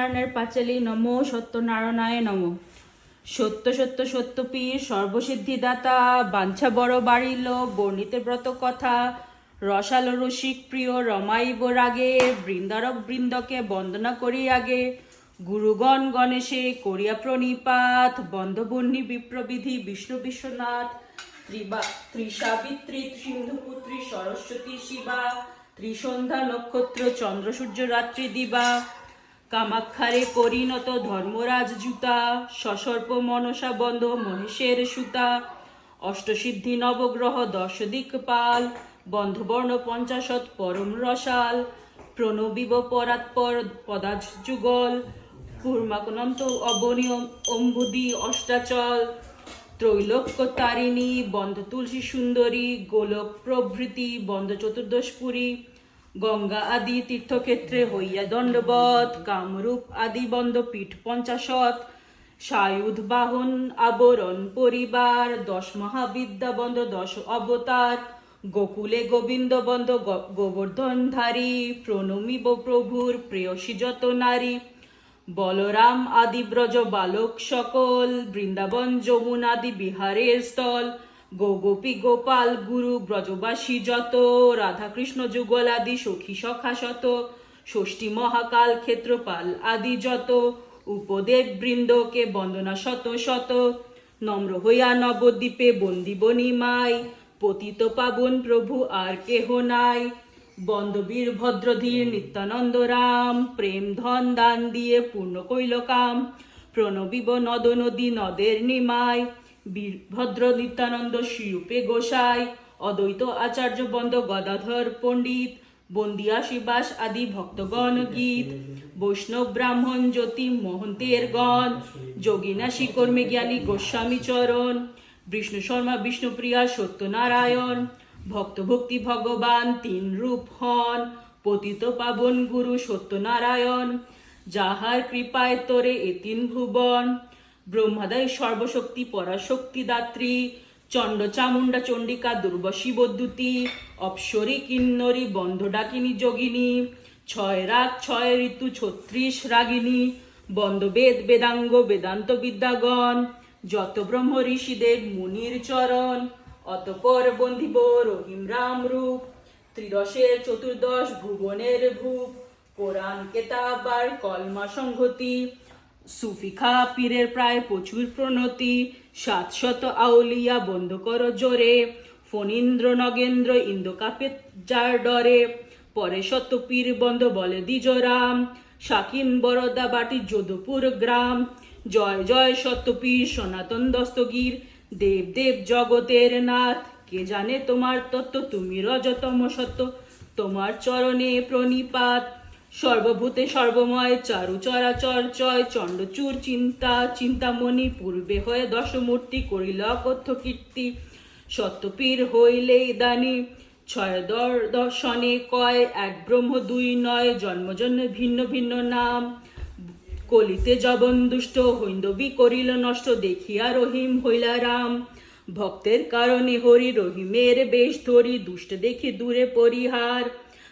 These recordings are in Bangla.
নারায়ণের পাঁচালী নম সত্যনারায়ণায় নম। সত্য সত্য সত্য পীর, সর্বসিদ্ধিদাতা, বাঞ্ছা বড় বাড়িল, বর্ণিতে ব্রত কথা, রসালো রসিক প্রিয়, রমাইব রাগে, বৃন্দারক বৃন্দকে বন্দনা করি আগে। গুরুগণ গণেশে করিয়া প্রণিপাত, বন্ধবর্ণী বিপ্রবিধি, বিষ্ণু বিশ্বনাথ, ত্রিবা, ত্রিসাবিত্রী সিন্ধুপুত্রী সরস্বতী শিবা, ত্রিসন্ধ্যা নক্ষত্র চন্দ্র সূর্য রাত্রি দিবা। কামাক্ষারে পরিণত ধর্মরাজ জুতা, সসর্প মনসা বন্ধ মহেশের সুতা, অষ্টসিদ্ধি নবগ্রহ দশ দিকপাল বন্ধবর্ণ পঞ্চাশত পরম রসাল, প্রণবিব পরাৎপর পদাজ যুগল কুর্মাকনন্ত অবনীয় অম্বুদি অষ্টাচল, ত্রৈলোক্য তারিণী, বন্ধ তুলসী সুন্দরী, গোলক প্রভৃতি, বন্ধ চতুর্দশপুরী গঙ্গা আদি তীর্থক্ষেত্রে হইয়া দণ্ডবধ, কামরূপ আদি বন্ধ পীঠ পঞ্চাশত, সায়ুধ বাহন, আবরণ পরিবার, দশ মহাবিদ্যা বন্ধ, দশ অবতার, গোকুলে গোবিন্দ বন্ধ গোবর্ধনধারী, প্রণমিব প্রভুর প্রেয়সী যত নারী, বলরাম আদি ব্রজ বালক সকল, বৃন্দাবন যমুনাদি বিহারের স্থল গোগোপী গোপাল, গুরু ব্রজবাসী যত, রাধাকৃষ্ণ যুগল আদি সখী সখা শত, ষষ্ঠী মহাকাল, ক্ষেত্রপাল আদি যত, উপদেব বৃন্দকে বন্দনা শত শত, নম্র হইয়া নবদ্বীপে বন্দিবনী মাই, পতিত পাবন প্রভু আর কেহ নাই, বন্দবীর ভদ্রধীর নিত্যানন্দ রাম, প্রেম ধন দান দিয়ে পূর্ণ কইল কাম, প্রণবিব নদ নদী নদের নিমায় বীরভদ্র নিত্যানন্দ শিরূপে গোসাই, অদ্বৈত আচার্য বন্দ গদাধর পণ্ডিত, বন্দিয়া শিবাস আদি ভক্তগণ গীত, বৈষ্ণব ব্রাহ্মণ জ্যোতি মহন্তের গণ, যোগিনা শিকর্মে জ্ঞানী গোস্বামী চরণ, বিষ্ণু শর্মা বিষ্ণুপ্রিয়া সত্যনারায়ণ ভক্ত ভক্তি ভগবান তিন রূপ হন, পতিত পাবন গুরু সত্যনারায়ণ, যাহার কৃপায় তোরে এ তিন ভুবন ব্রহ্মাদয় সর্বশক্তি পরাশক্তি দাত্রী চণ্ড চামুণ্ডা চণ্ডিকা দুর্বশী বদ্যুতি অপসরী কিন্নরী বন্ধ ডাকিনী যোগিনী, ছয় রাত ছয় ঋতু, ছত্রিশ রাগিনী, বন্দ বেদ, বেদাঙ্গ, বেদান্ত বিদ্যাগণ, যত ব্রহ্ম ঋষিদেব মুনির চরণ, অতপর বন্দিব রহিম রাম রূপ, ত্রিদশের চতুর্দশ ভুবনের ভূপ কোরআন কেতাবার কলমা সংহতি সুফিখা পীরের প্রায় প্রচুর প্রণতি, সাতশত আউলিয়া বন্ধ কর জোরে, ফণীন্দ্র নগেন্দ্র ইন্দ্র কাপে যার ডরে, পরে শত পীর বন্ধ বলে দ্বিজরাম শাকিন বরদা বাটি যোধপুর গ্রাম, জয় জয় সত্যপীর সনাতন দস্তগীর, দেব দেব জগতের নাথ, কে জানে তোমার তত্ত্ব, তুমি রজতম সত্য তোমার চরণে প্রণিপাত। সর্বভূতে সর্বময়, চারু চরাচর, চয় চণ্ডচূর চিন্তা, চিন্তামণি পূর্বে হয়ে দশমূর্তি করিল অকথ্য কীর্তি সত্যপীর হইলে দানি ছয় দর দর্শনে কয়, এক ব্রহ্ম, দুই নয় জন্মজন্ম ভিন্ন ভিন্ন নাম। কলিতে জবন দুষ্ট, হৈন্দবী করিল নষ্ট, দেখিয়া রহিম হইলা রাম। ভক্তের কারণে হরি রহিমের বেশ ধরি, দুষ্ট দেখি দূরে পরিহার।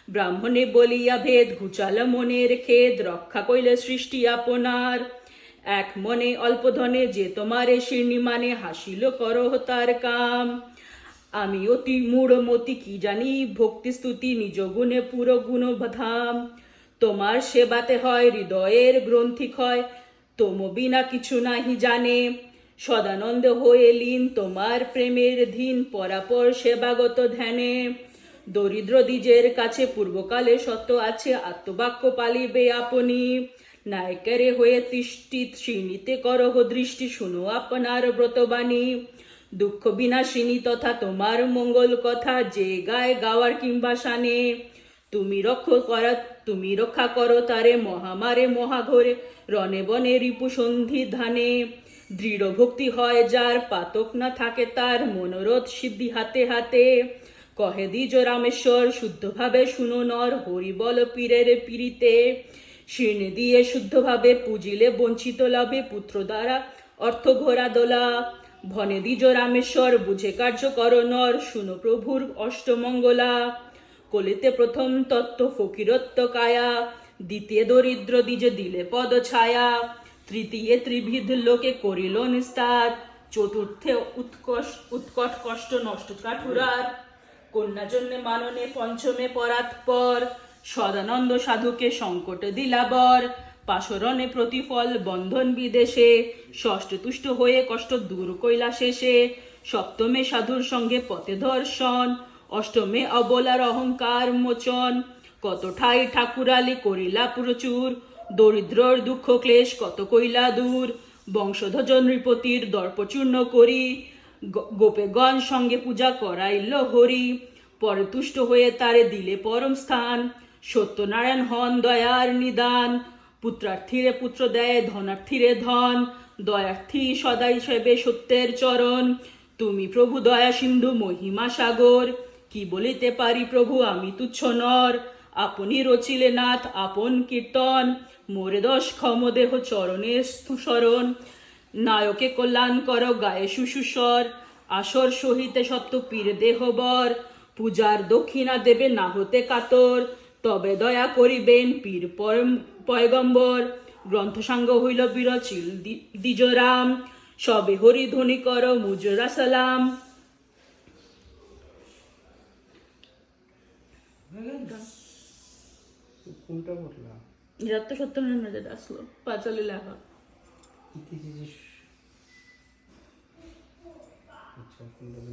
ব্রাহ্মণে বলিয়া ভেদ, ঘুচাল মনের খেদ, রক্ষা কইলে সৃষ্টি আপনার। এক মনে অল্প ধনে যে তোমারে শিরনি মানে হাসিল করহ তার কাম। আমি অতি মূঢ়মতি কি জানি, ভক্তি স্তুতি, নিজ গুণে পুরো গুণ ধাম তোমার সেবাতে হয়, হৃদয়ের গ্রন্থি ক্ষয়, তোম বিনা কিছু নাহি জানে। সদানন্দ হয়ে লীন, তোমার প্রেমের ধীন, পরাপর সেবাগত ধ্যানে। দরিদ্র দ্বিজের কাছে পূর্বকালে সত্য আছে, আত্মবাক্য পালিবে আপনি। নায়কেরে হয়ে তিষ্ঠিত শ্রীনিতে করহ দৃষ্টি, শুনো আপনার ব্রতবাণী। দুঃখ বিনাশিনী তথা তোমার মঙ্গল কথা, যে গায়ে গাওয়ার কিংবা শানে। তুমি রক্ষ করা, তুমি রক্ষা করো তারে মহামারে মহাঘরে, রণে বনে রিপু সন্ধি ধানে। দৃঢ় ভক্তি হয় যার, পাতক না থাকে তার, মনোরথ সিদ্ধি হাতে হাতে। কহে দ্বিজ রামেশ্বর, শুদ্ধভাবে শুনো নর হরি বল পীরের পীড়িতে। শীর্ণ দিয়ে শুদ্ধভাবে পুজিলে বঞ্চিত লাভে পুত্র দ্বারা অর্থ ঘোরা দোলা। ভনে দ্বিজ রামেশ্বর, বুঝে কার্য কর নর, শুনো প্রভুর অষ্টমঙ্গলা। কলিতে প্রথম তত্ত্ব ফকিরত্ব কায়া, দ্বিতীয় দরিদ্র দ্বিজে দিলে পদ ছায়া। তৃতীয় ত্রিবিধ লোকে করিল নিস্তার, চতুর্থে উৎকর্ষ উৎকট কষ্ট নষ্ট কাঠুরার। কন্যা জন্যে মাননে পঞ্চমে পরাৎপর সদানন্দ সাধুকে সংকট দিলাবর পাশরণে প্রতিফল বন্ধন বিদেশে, ষষ্ঠ তুষ্ট হয়ে কষ্ট দূর কইলা শেষে সপ্তমে সাধুর সঙ্গে পথে ধর্ষণ অষ্টমে অবলার অহংকার মোচন। কত ঠাই ঠাকুরালি করিলা প্রচুর, দরিদ্রর দুঃখ ক্লেশ কত কইলা দূর। বংশধ্বজ নৃপতির দর্পচূর্ণ করি গ- গোপেগণ সঙ্গে পূজা করাইল হরি। পরে তুষ্ট হয়ে তারে দিলে পরম স্থান। সত্যনারায়ণ হন দয়ার নিদান। পুত্রার্থীরে পুত্র দেয়, ধনার্থীরে ধন। দয়ার্থী সদাই সেবে সত্যের চরণ। তুমি প্রভু দয়া সিন্ধু মহিমা সাগর। কি বলিতে পারি প্রভু, আমি তুচ্ছ নর। আপনি রচিলে নাথ, আপন কীর্তন। মোরে দশ ক্ষম দেহ চরণে স্মরণ নায়কে কল্যাণ কর গায়ে সুসুস্বর আসর সহিতে সত্য পীর দেহবর। পূজার দক্ষিণা দেবে না হতে কাতর তবে দয়া করিবেন পীর পরম- পয়গম্বর। গ্রন্থসাঙ্গ হইল বিরচিল দি- দ্বিজরাম সবে হরি ধ্বনি কর মুজরা সালাম। কোনটা বললা? এরা তো সত্যনারায়ণ যেটা আসলো পাঁচালি লেখা কি কি জিনিস? আচ্ছা কোনটা